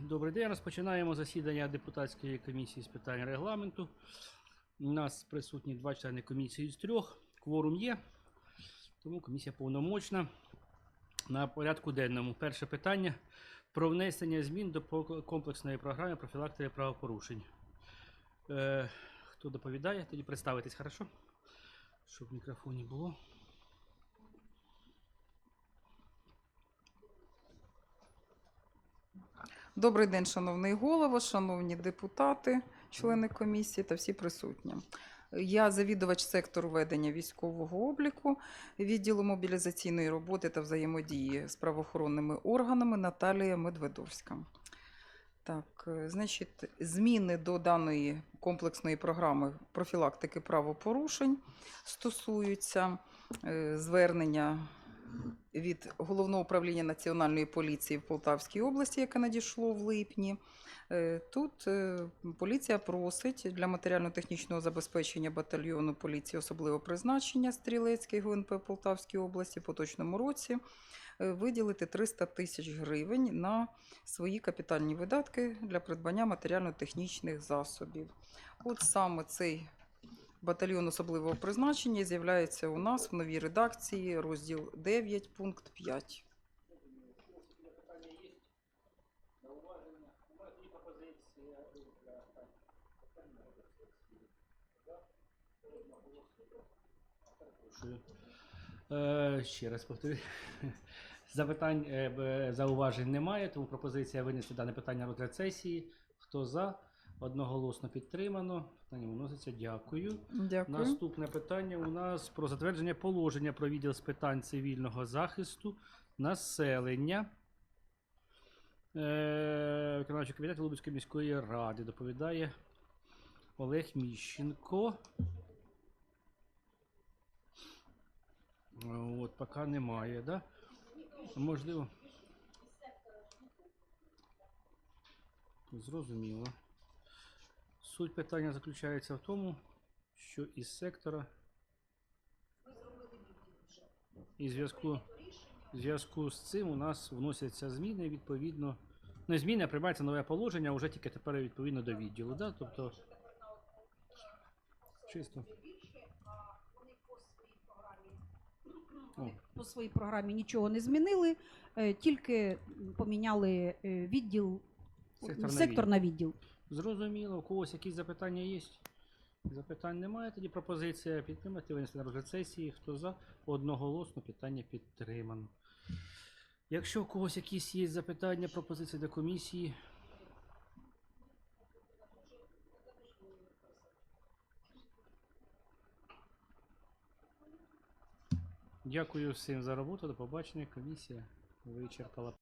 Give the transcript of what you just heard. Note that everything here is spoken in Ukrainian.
Добрий день. Розпочинаємо засідання депутатської комісії з питань регламенту. У нас присутні два члени комісії з трьох. Кворум є, тому комісія повномочна. На порядку денному перше питання про внесення змін до комплексної програми профілактики правопорушень. Е, хто доповідає? Тоді представитись, хорошо? Щоб в мікрофоні було. Добрий день, шановний голово, шановні депутати, члени комісії та всі присутні. Я завідувач сектору ведення військового обліку відділу мобілізаційної роботи та взаємодії з правоохоронними органами Наталія Медведовська. Так, е, значить, зміни до даної комплексної програми профілактики правопорушень стосуються е, звернення від головного управління Національної поліції в Полтавській області, яке надійшло в липні. Е, Тут е, поліція просить для матеріально-технічного забезпечення батальйону поліції особливого призначення Стрілецький ГУНП Полтавській області в поточному році е, виділити 300 тисяч гривень на свої капітальні видатки для придбання матеріально-технічних засобів. От саме цей Батальйон особливого призначення з'являється у нас в новій редакції, розділ 9, пункт 5. Е, ще раз повторюю. Запитань, е, зауважень немає, тому пропозиція винести дане питання розгляд сесії. Хто за? Одноголосно підтримано. Питання виноситься. Дякую. Дякую. Наступне питання у нас про затвердження положення про відділ з питань цивільного захисту населення. Е, Виконавчий комітет Лубицької міської ради доповідає Олег Міщенко. От, поки немає, да? Можливо. Зрозуміло. Суть питання заключається в тому, що із сектора і зв'язку, зв'язку з цим у нас вносяться зміни відповідно. Не зміни, а приймається нове положення, вже тільки тепер відповідно до відділу. Да? Тобто, чисто. По своїй програмі нічого не змінили, е, тільки поміняли е, відділ Сектор на сектор на відділ. Зрозуміло, у когось якісь запитання є? Запитань немає, тоді пропозиція підтримати, винести на розгляд сесії. Хто за? Одноголосно питання підтримано. Якщо у когось якісь є запитання, пропозиції до комісії. Дякую всім за роботу. До побачення. Комісія вичерпала.